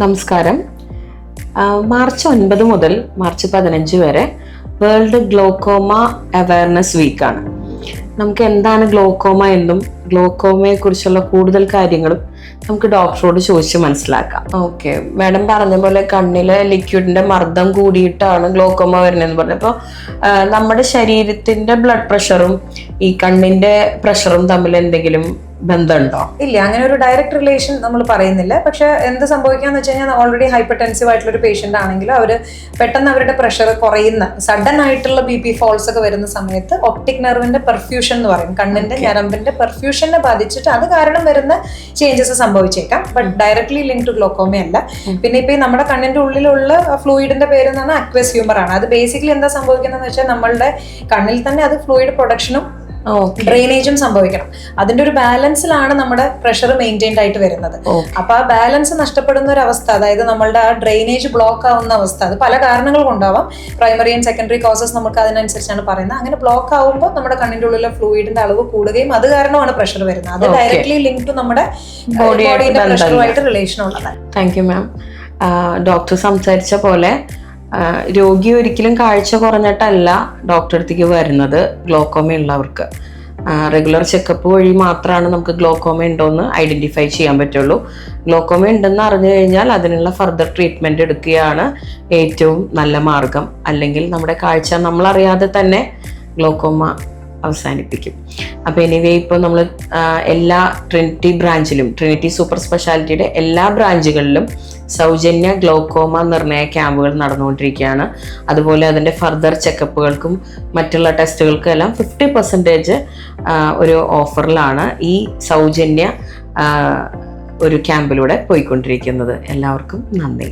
നമസ്കാരം. മാർച്ച് ഒൻപത് മുതൽ മാർച്ച് പതിനഞ്ച് വരെ വേൾഡ് ഗ്ലോക്കോമ അവയർനെസ് വീക്കാണ് നമുക്ക് എന്താണ് ഗ്ലോക്കോമ എന്നും ഗ്ലോക്കോമയെക്കുറിച്ചുള്ള കൂടുതൽ കാര്യങ്ങളും നമുക്ക് ഡോക്ടറോട് ചോദിച്ച് മനസ്സിലാക്കാം. ഓക്കെ. മാഡം പറഞ്ഞ പോലെ കണ്ണിലെ ലിക്വിഡിന്റെ മർദ്ദം കൂടിയിട്ടാണ് ഗ്ലോക്കോമ വരുന്നതെന്ന് പറഞ്ഞപ്പോൾ നമ്മുടെ ശരീരത്തിന്റെ ബ്ലഡ് പ്രഷറും ഈ കണ്ണിന്റെ പ്രഷറും തമ്മിൽ എന്തെങ്കിലും ബന്ധമുണ്ടോ? ഇല്ല അങ്ങനെ ഒരു ഡയറക്റ്റ് റിലേഷൻ നമ്മൾ പറയുന്നില്ല. പക്ഷെ എന്ത് സംഭവിക്കാന്ന് വെച്ച് കഴിഞ്ഞാൽ ഓൾറെഡി ഹൈപ്പർ ടെൻസീവ് ആയിട്ടുള്ള ഒരു പേഷ്യന്റ് ആണെങ്കിൽ അവർ പെട്ടെന്ന് അവരുടെ പ്രഷർ കുറയുന്ന സഡൻ ആയിട്ടുള്ള ബി പി ഫോൾസ് ഒക്കെ വരുന്ന സമയത്ത് ഒപ്റ്റിക് നെർവിന്റെ പെർഫ്യൂഷൻ എന്ന് പറയും. കണ്ണിന്റെ ഞരമ്പിന്റെ പെർഫ്യൂഷനെ ബാധിച്ചിട്ട് അത് കാരണം വരുന്ന ചേഞ്ചസ് സംഭവിച്ചേക്കാം. But directly link to glaucoma അല്ല. പിന്നെ ഇപ്പൊ നമ്മുടെ കണ്ണിന്റെ ഉള്ളിലുള്ള ഫ്ലൂയിഡിന്റെ പേര് എന്ന് പറഞ്ഞാൽ അക്വസ് ഹ്യൂമർ ആണ്. അത് ബേസിക്കലി എന്താ സംഭവിക്കുന്നതെന്ന് വെച്ചാൽ നമ്മളുടെ കണ്ണിൽ തന്നെ അത് ഫ്ലൂയിഡ് പ്രൊഡക്ഷനും ഡ്രെയിനേജും സംഭവിക്കണം. അതിന്റെ ഒരു ബാലൻസിലാണ് നമ്മുടെ പ്രഷർ മെയിന്റൈൻഡ് ആയിട്ട് വരുന്നത്. അപ്പൊ ആ ബാലൻസ് നഷ്ടപ്പെടുന്ന ഒരു അവസ്ഥ അതായത് നമ്മളുടെ ആ ഡ്രെയിനേജ് ബ്ലോക്ക് ആവുന്ന അവസ്ഥ അത് പല കാരണങ്ങൾ കൊണ്ടാവാം. പ്രൈമറി ആൻഡ് സെക്കൻഡറി കോസസ് നമുക്ക് അതിനനുസരിച്ചാണ് പറയുന്നത്. അങ്ങനെ ബ്ലോക്ക് ആവുമ്പോൾ നമ്മുടെ കണ്ണിന്റെ ഉള്ളിലെ ഫ്ലൂയിഡിന്റെ അളവ് കൂടുകയും അത് കാരണമാണ് പ്രഷർ വരുന്നത്. അത്. ഡയറക്ട്ലി ലിങ്ക് ടു നമ്മുടെ ബോഡിയുടെ പ്രഷറുമായിട്ട് റിലേഷൻ ഉള്ളതാണ് താങ്ക് യു മാം ഡോക്ടർ സംസാരിച്ച പോലെ രോഗി ഒരിക്കലും കാഴ്ച കുറഞ്ഞിട്ടല്ല ഡോക്ടറെ അടുത്തേക്ക് വരുന്നത് ഗ്ലോക്കോമ ഉള്ളവർക്ക്. റെഗുലർ ചെക്കപ്പ് വഴി മാത്രമാണ് നമുക്ക് ഗ്ലോക്കോമ ഉണ്ടോയെന്ന് ഐഡന്റിഫൈ ചെയ്യാൻ പറ്റുള്ളൂ. ഗ്ലോക്കോമ ഉണ്ടെന്ന് അറിഞ്ഞു കഴിഞ്ഞാൽ അതിനുള്ള ഫർദർ ട്രീറ്റ്മെന്റ് എടുക്കുകയാണ് ഏറ്റവും നല്ല മാർഗം. അല്ലെങ്കിൽ നമ്മുടെ കാഴ്ച നമ്മളറിയാതെ തന്നെ ഗ്ലോക്കോമ അവസാനിപ്പിക്കും. അപ്പോൾ എനിവേ ഇപ്പോൾ നമ്മൾ എല്ലാ ട്രിനിറ്റി ബ്രാഞ്ചിലും ട്രിനിറ്റി സൂപ്പർ സ്പെഷ്യാലിറ്റിയുടെ എല്ലാ ബ്രാഞ്ചുകളിലും സൗജന്യ ഗ്ലോക്കോമ നിർണയ ക്യാമ്പുകൾ നടന്നുകൊണ്ടിരിക്കുകയാണ്. അതുപോലെ അതിന്റെ ഫർദർ ചെക്കപ്പുകൾക്കും മറ്റുള്ള ടെസ്റ്റുകൾക്കും എല്ലാം ഫിഫ്റ്റി പെർസെന്റേജ് ഒരു ഓഫറിലാണ് ഈ സൗജന്യ ഒരു ക്യാമ്പിലൂടെ പോയിക്കൊണ്ടിരിക്കുന്നത്. എല്ലാവർക്കും നന്ദി.